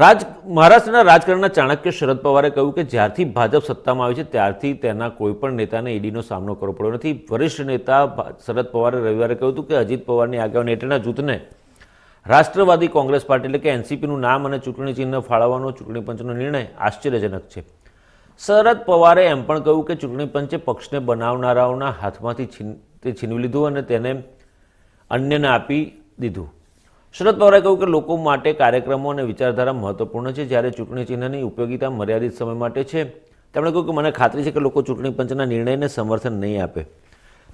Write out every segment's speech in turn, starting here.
રાજ મહારાષ્ટ્રના રાજકારણના ચાણક્ય શરદ પવારે કહ્યું કે જ્યારથી ભાજપ સત્તામાં આવી છે, ત્યારથી તેના કોઈપણ નેતાને ઈડીનો સામનો કરવો પડ્યો નથી. વરિષ્ઠ નેતા શરદ પવારે રવિવારે કહ્યું હતું કે અજીત પવારની આગેવાની હેઠળના જૂથને રાષ્ટ્રવાદી કોંગ્રેસ પાર્ટી એટલે કે એનસીપીનું નામ અને ચૂંટણી ચિહ્ન ફાળવવાનો, ચૂંટણી પંચનો નિર્ણય આશ્ચર્યજનક છે. શરદ પવારે એમ પણ કહ્યું કે ચૂંટણી પંચે પક્ષને બનાવનારાઓના હાથમાંથી છીન, તે છીનવી લીધું અને તેને અન્યને આપી દીધું. શરદ પવારે કહ્યું કે લોકો માટે કાર્યક્રમો અને વિચારધારા મહત્વપૂર્ણ છે. જ્યારે ચૂંટણી ચિહ્નની ઉપયોગિતા મર્યાદિત સમય માટે છે. તેમણે કહ્યું કે મને ખાતરી છે કે લોકો ચૂંટણી પંચના નિર્ણયને સમર્થન નહીં આપે.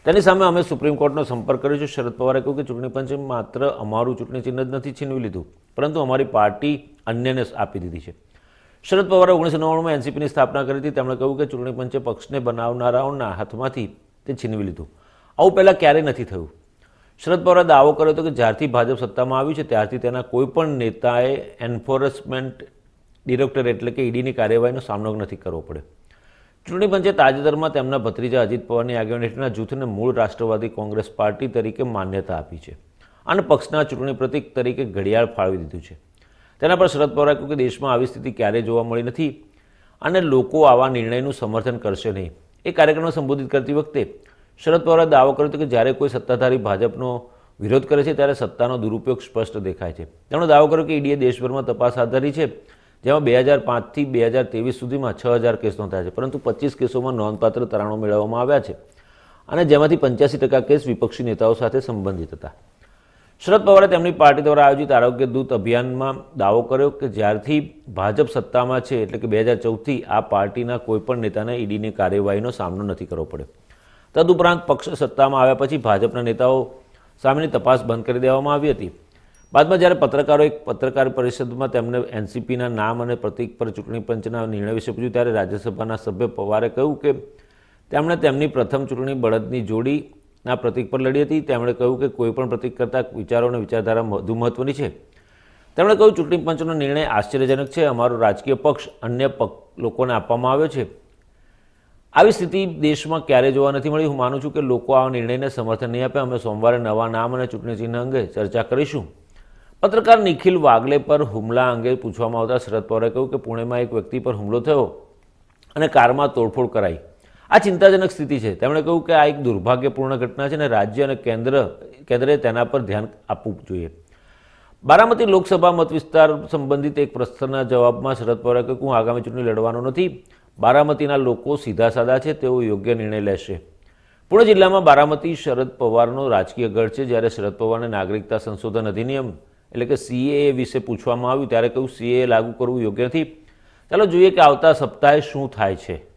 તેની સામે અમે સુપ્રીમ કોર્ટનો સંપર્ક કર્યો છે. શરદ પવારે કહ્યું કે ચૂંટણી પંચે માત્ર અમારું ચૂંટણી ચિહ્ન જ નથી છીનવી લીધું, પરંતુ અમારી પાર્ટી અન્યને આપી દીધી છે. શરદ પવારે ઓગણીસો નવ્વાણુંમાં એનસીપીની સ્થાપના કરી હતી. તેમણે કહ્યું કે ચૂંટણી પંચે પક્ષને બનાવનારાઓના હાથમાંથી તે છીનવી લીધું. આવું પહેલાં ક્યારેય નથી થયું. શરદ પવારે દાવો કર્યો હતો કે જ્યારથી ભાજપ સત્તામાં આવ્યું છે, ત્યારથી તેના કોઈપણ નેતાએ એન્ફોર્સમેન્ટ ડિરેક્ટર એટલે કે ઈડીની કાર્યવાહીનો સામનો નથી કરવો પડ્યો ચૂંટણી પંચે તાજેતરમાં તેમના ભત્રીજા અજીત પવારની આગેવાની હેઠળના જૂથને મૂળ રાષ્ટ્રવાદી કોંગ્રેસ પાર્ટી તરીકે માન્યતા આપી છે અને પક્ષના ચૂંટણી પ્રતિક તરીકે ઘડિયાળ ફાળવી દીધું છે. તેના પર શરદ પવારે કહ્યું કે દેશમાં આવી સ્થિતિ ક્યારેય જોવા મળી નથી અને લોકો આવા નિર્ણયનું સમર્થન કરશે નહીં. એ કાર્યક્રમને સંબોધિત કરતી વખતે શરદ પવારે દાવો કર્યો હતો કે જ્યારે કોઈ સત્તાધારી ભાજપનો વિરોધ કરે છે, ત્યારે સત્તાનો દુરુપયોગ સ્પષ્ટ દેખાય છે. તેમણે દાવો કર્યો કે ઈડીએ દેશભરમાં તપાસ હાથ ધરી છે, જેમાં બે હજાર પાંચથી બે હજાર ત્રેવીસ સુધીમાં છ હજાર કેસ નોંધાયા છે, પરંતુ પચીસ કેસોમાં નોંધપાત્ર તરાણો મેળવવામાં આવ્યા છે અને જેમાંથી પંચ્યાસી ટકા કેસ વિપક્ષી નેતાઓ સાથે સંબંધિત હતા. શરદ પવારે તેમની પાર્ટી દ્વારા આયોજિત આરોગ્ય દૂત અભિયાનમાં દાવો કર્યો કે જ્યારથી ભાજપ સત્તામાં છે, એટલે કે બે હજાર ચૌદથી આ પાર્ટીના કોઈપણ નેતાને ઈડીની કાર્યવાહીનો સામનો નથી કરવો પડ્યો. તદુપરાંત પક્ષ સત્તામાં આવ્યા પછી ભાજપના નેતાઓ સામેની તપાસ બંધ કરી દેવામાં આવી હતી. બાદમાં જ્યારે પત્રકારો એક પત્રકાર પરિષદમાં તેમને એનસીપીના નામ અને પ્રતિક પર ચૂંટણી પંચના નિર્ણય વિશે પૂછ્યું, ત્યારે રાજ્યસભાના સભ્ય પવારે કહ્યું કે તેમણે તેમની પ્રથમ ચૂંટણી બળદની જોડીના પ્રતિક પર લડી હતી. તેમણે કહ્યું કે કોઈપણ પ્રતિક કરતાં વિચારો અને વિચારધારા વધુ મહત્વની છે. તેમણે કહ્યું, ચૂંટણી પંચનો નિર્ણય આશ્ચર્યજનક છે. અમારો રાજકીય પક્ષ અન્ય લોકોને આપવામાં આવ્યો છે. આવી સ્થિતિ દેશમાં ક્યારેય જોવા નથી મળી? હું માનું છું કે લોકો આ નિર્ણયને સમર્થન નહીં આપે. અમે સોમવારે નવા નામ અને ચૂંટણી ચિહ્ન અંગે ચર્ચા કરીશું. પત્રકાર નિખિલ વાગલે પર હુમલા અંગે પૂછવામાં આવતા શરદ પવારે કહ્યું કે પુણેમાં એક વ્યક્તિ પર હુમલો થયો અને કારમાં તોડફોડ કરાઈ. આ ચિંતાજનક સ્થિતિ છે. તેમણે કહ્યું કે આ એક દુર્ભાગ્યપૂર્ણ ઘટના છે અને રાજ્ય અને કેન્દ્ર કેન્દ્રે તેના પર ધ્યાન આપવું જોઈએ. બારામતી લોકસભા મત વિસ્તાર સંબંધિત એક પ્રશ્નના જવાબમાં શરદ પવારે કહ્યું હું આગામી ચૂંટણી લડવાનો નથી. બારામતીના લોકો સીધા સાદા છે, તેઓ યોગ્ય નિર્ણય લેશે. પુણે જિલ્લામાં બારામતી શરદ પવારનો રાજકીય ગઢ છે, જ્યારે શરદ પવારને નાગરિકતા સંશોધન અધિનિયમ, એટલે કે સીએએ વિશે પૂછવામાં આવ્યું, ત્યારે કહ્યું સીએએ લાગુ કરવું યોગ્ય નથી. ચાલો જોઈએ કે આવતા સપ્તાહે શું થાય છે.